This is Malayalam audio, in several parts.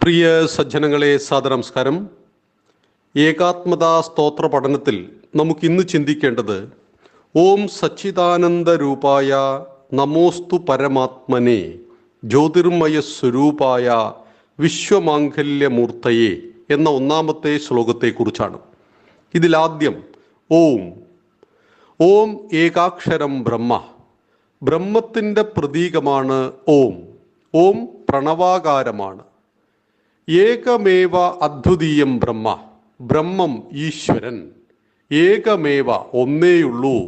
പ്രിയ സജ്ജനങ്ങളെ സാദനമസ്കാരം ഏകാത്മതാ സ്തോത്ര പഠനത്തിൽ നമുക്ക് ഇന്ന് ചിന്തിക്കേണ്ടത് ഓം സച്ചിദാനന്ദ രൂപായ നമോസ്തു പരമാത്മനെ ജ്യോതിർമയ സ്വരൂപായ വിശ്വമാംഗല്യമൂർത്തയെ എന്ന ഒന്നാമത്തെ ശ്ലോകത്തെക്കുറിച്ചാണ്. ഇതിലാദ്യം ഓം ഓം ഏകാക്ഷരം ബ്രഹ്മ ബ്രഹ്മത്തിന്റെ പ്രതീകമാണ് ഓം ഓം പ്രണവാകാരമാണ്. ഏകമേവ അദ്വിതീയം ബ്രഹ്മ ബ്രഹ്മം ഈശ്വരൻ. ഏകമേവ ഒന്നേയുള്ളൂ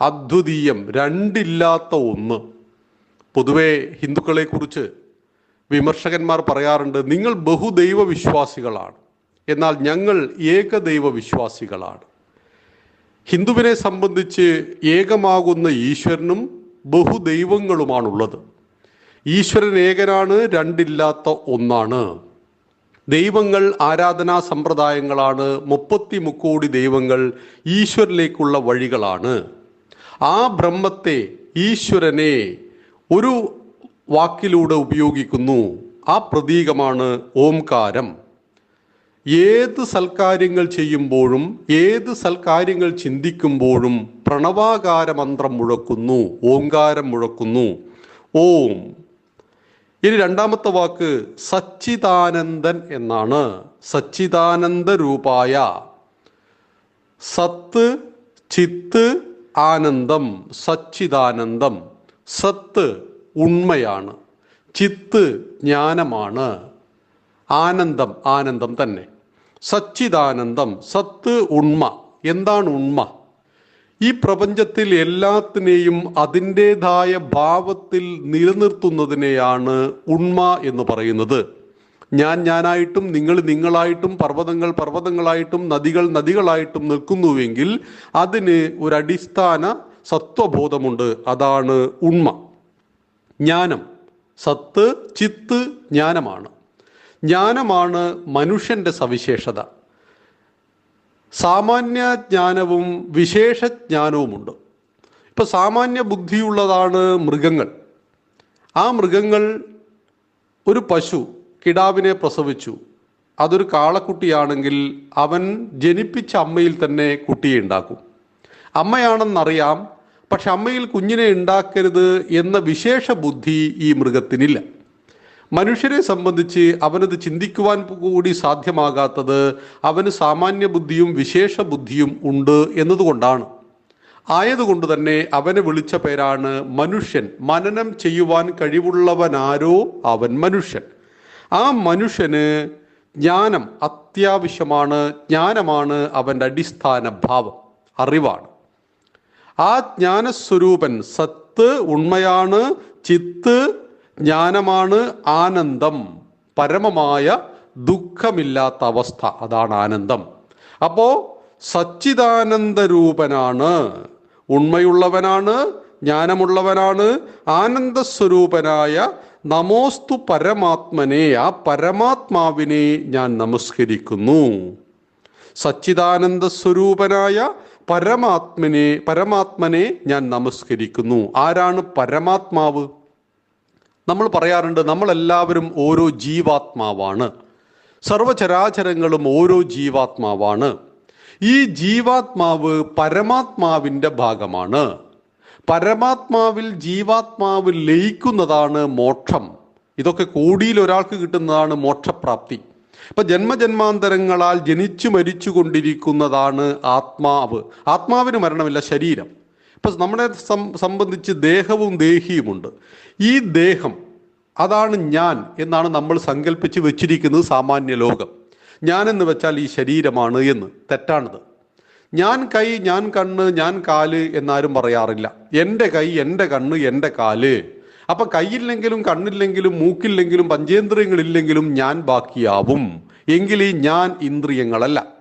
അദ്വിതീയം രണ്ടില്ലാത്ത ഒന്ന്. പൊതുവെ ഹിന്ദുക്കളെക്കുറിച്ച് വിമർശകന്മാർ പറയാറുണ്ട് നിങ്ങൾ ബഹുദൈവ വിശ്വാസികളാണ് എന്നാൽ ഞങ്ങൾ ഏകദൈവ വിശ്വാസികളാണ് ഹിന്ദുവിനെ സംബന്ധിച്ച് ഏകമാകുന്ന ഈശ്വരനും ബഹുദൈവങ്ങളുമാണുള്ളത്. ഈശ്വരൻ ഏകനാണ് രണ്ടില്ലാത്ത ഒന്നാണ്. ദൈവങ്ങൾ ആരാധനാ സമ്പ്രദായങ്ങളാണ്. മുപ്പത്തി മുക്കോടി ദൈവങ്ങൾ ഈശ്വരിലേക്കുള്ള വഴികളാണ്. ആ ബ്രഹ്മത്തെ ഈശ്വരനെ ഒരു വാക്കിലൂടെ ഉപയോഗിക്കുന്നു. ആ പ്രതീകമാണ് ഓംകാരം. ഏത് സൽക്കാര്യങ്ങൾ ചെയ്യുമ്പോഴും ഏത് സൽക്കാര്യങ്ങൾ ചിന്തിക്കുമ്പോഴും പ്രണവാകാര മന്ത്രം മുഴക്കുന്നു ഓംകാരം മുഴക്കുന്നു. ഓം. ഇനി രണ്ടാമത്തെ വാക്ക് സച്ചിദാനന്ദൻ എന്നാണ്. സച്ചിദാനന്ദ രൂപായ. സത്ത് ചിത്ത് ആനന്ദം സച്ചിദാനന്ദം. സത്ത് ഉണ്മയാണ്. ചിത്ത് ജ്ഞാനമാണ്. ആനന്ദം ആനന്ദം തന്നെ. സച്ചിദാനന്ദം സത്ത് ഉണ്മ. എന്താണ് ഉണ്മ? ഈ പ്രപഞ്ചത്തിൽ എല്ലാത്തിനെയും അതിന്റെതായ ഭാവത്തിൽ നിലനിർത്തുന്നതിനെയാണ് ഉണ്മ എന്ന് പറയുന്നത്. ഞാൻ ഞാനായിട്ടും നിങ്ങൾ നിങ്ങളായിട്ടും പർവതങ്ങൾ പർവതങ്ങളായിട്ടും നദികൾ നദികളായിട്ടും നിൽക്കുന്നുവെങ്കിൽ അതിന് ഒരു അടിസ്ഥാന സത്വബോധമുണ്ട്. അതാണ് ഉണ്മ. ജ്ഞാനം. സത്ത് ചിത്ത് ജ്ഞാനമാണ്. ജ്ഞാനമാണ് മനുഷ്യന്റെ സവിശേഷത. സാമാന്യ ജ്ഞാനവും വിശേഷ ജ്ഞാനവുമുണ്ട് ഇപ്പൊ സാമാന്യ ബുദ്ധിയുള്ളതാണ് മൃഗങ്ങൾ. ആ മൃഗങ്ങൾ ഒരു പശു കിടാവിനെ പ്രസവിച്ചു. അതൊരു കാളക്കുട്ടിയാണെങ്കിൽ അവൻ ജനിപ്പിച്ച അമ്മയിൽ തന്നെ കുട്ടിയെ ഉണ്ടാക്കും. അമ്മയാണെന്നറിയാം പക്ഷെ അമ്മയിൽ കുഞ്ഞിനെ ഉണ്ടാക്കരുത് എന്ന വിശേഷ ബുദ്ധി ഈ മൃഗത്തിനില്ല. മനുഷ്യരെ സംബന്ധിച്ച് അവനത് ചിന്തിക്കുവാൻ കൂടി സാധ്യമാകാത്തത് അവന് സാമാന്യ ബുദ്ധിയും വിശേഷ ബുദ്ധിയും ഉണ്ട് എന്നതുകൊണ്ടാണ്. ആയതുകൊണ്ട് തന്നെ അവനെ വിളിച്ച പേരാണ് മനുഷ്യൻ. മനനം ചെയ്യുവാൻ കഴിവുള്ളവനാരോ അവൻ മനുഷ്യൻ. ആ മനുഷ്യന് ജ്ഞാനം അത്യാവശ്യമാണ് ജ്ഞാനമാണ് അവന്റെ അടിസ്ഥാന ഭാവം അറിവാണ്. ആ ജ്ഞാനസ്വരൂപൻ സത്ത് ഉണ്മയാണ് ചിത്ത് ജ്ഞാനമാണ് ആനന്ദം. പരമമായ ദുഃഖമില്ലാത്ത അവസ്ഥ. അതാണ് ആനന്ദം. അപ്പോ സച്ചിദാനന്ദ രൂപനാണ് ഉണ്മയുള്ളവനാണ് ജ്ഞാനമുള്ളവനാണ് ആനന്ദ സ്വരൂപനായ നമോസ്തു പരമാത്മനെ ആ പരമാത്മാവിനെ ഞാൻ നമസ്കരിക്കുന്നു. സച്ചിദാനന്ദ സ്വരൂപനായ പരമാത്മനെ പരമാത്മനെ ഞാൻ നമസ്കരിക്കുന്നു. ആരാണ് പരമാത്മാവ്? നമ്മൾ പറയാറുണ്ട് നമ്മളെല്ലാവരും ഓരോ ജീവാത്മാവാണ്. സർവചരാചരങ്ങളും ഓരോ ജീവാത്മാവാണ്. ഈ ജീവാത്മാവ് പരമാത്മാവിന്റെ ഭാഗമാണ്. പരമാത്മാവിൽ ജീവാത്മാവ് ലയിക്കുന്നതാണ് മോക്ഷം. ഇതൊക്കെ കോടിയിൽ ഒരാൾക്ക് കിട്ടുന്നതാണ് മോക്ഷപ്രാപ്തി. ഇപ്പൊ ജന്മജന്മാന്തരങ്ങളാൽ ജനിച്ചു മരിച്ചു കൊണ്ടിരിക്കുന്നതാണ് ആത്മാവ്. ആത്മാവിന് മരണമില്ല ശരീരം. ഇപ്പൊ നമ്മളെ സംബന്ധിച്ച് ദേഹവും ദേഹിയുമുണ്ട്. ഈ ദേഹം അതാണ് ഞാൻ എന്നാണ് നമ്മൾ സങ്കല്പിച്ച് വെച്ചിരിക്കുന്നത് സാമാന്യ ലോകം. ഞാൻ എന്ന് വെച്ചാൽ ഈ ശരീരമാണ് എന്ന്. തെറ്റാണിത്. ഞാൻ കൈ ഞാൻ കണ്ണ് ഞാൻ കാൽ എന്നാരും പറയാറില്ല. എന്റെ കൈ എന്റെ കണ്ണ് എന്റെ കാൽ. അപ്പൊ കൈയില്ലെങ്കിലും കണ്ണില്ലെങ്കിലും മൂക്കില്ലെങ്കിലും പഞ്ചേന്ദ്രിയങ്ങളില്ലെങ്കിലും ഞാൻ ബാക്കിയാവും. എങ്കിൽ ഈ ഞാൻ ഇന്ദ്രിയങ്ങളല്ല.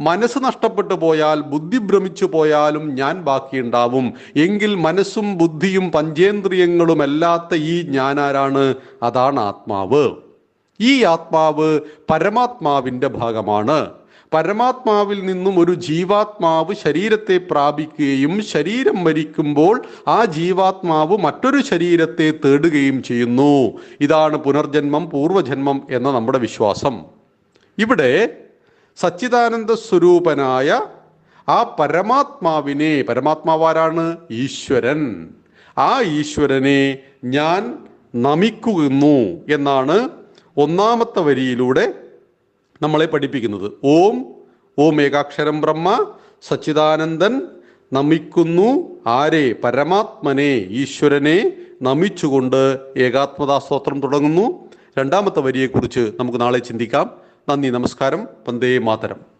മനസ്സ് നഷ്ടപ്പെട്ടു പോയാൽ ബുദ്ധി ഭ്രമിച്ചു പോയാലും ഞാൻ ബാക്കിയുണ്ടാവും. എങ്കിൽ മനസ്സും ബുദ്ധിയും പഞ്ചേന്ദ്രിയങ്ങളും അല്ലാത്ത ഈ ഞാനാരാണ്? അതാണ് ആത്മാവ്. ഈ ആത്മാവ് പരമാത്മാവിന്റെ ഭാഗമാണ്. പരമാത്മാവിൽ നിന്നും ഒരു ജീവാത്മാവ് ശരീരത്തെ പ്രാപിക്കുകയും ശരീരം മരിക്കുമ്പോൾ ആ ജീവാത്മാവ് മറ്റൊരു ശരീരത്തെ തേടുകയും ചെയ്യുന്നു. ഇതാണ് പുനർജന്മം പൂർവജന്മം എന്ന നമ്മുടെ വിശ്വാസം. ഇവിടെ സച്ചിദാനന്ദ സ്വരൂപനായ ആ പരമാത്മാവിനെ പരമാത്മാവാരാണ് ഈശ്വരൻ. ആ ഈശ്വരനെ ഞാൻ നമിക്കുന്നു എന്നാണ് ഒന്നാമത്തെ വരിയിലൂടെ നമ്മളെ പഠിപ്പിക്കുന്നത്. ഓം ഓം ഏകാക്ഷരം ബ്രഹ്മ സച്ചിദാനന്ദൻ നമിക്കുന്നു. ആരെ? പരമാത്മനെ ഈശ്വരനെ നമിച്ചുകൊണ്ട് ഏകാത്മതാ സ്തോത്രം തുടങ്ങുന്നു. രണ്ടാമത്തെ വരിയെക്കുറിച്ച് നമുക്ക് നാളെ ചിന്തിക്കാം. നന്ദി നമസ്കാരം. വന്ദേ മാതരം.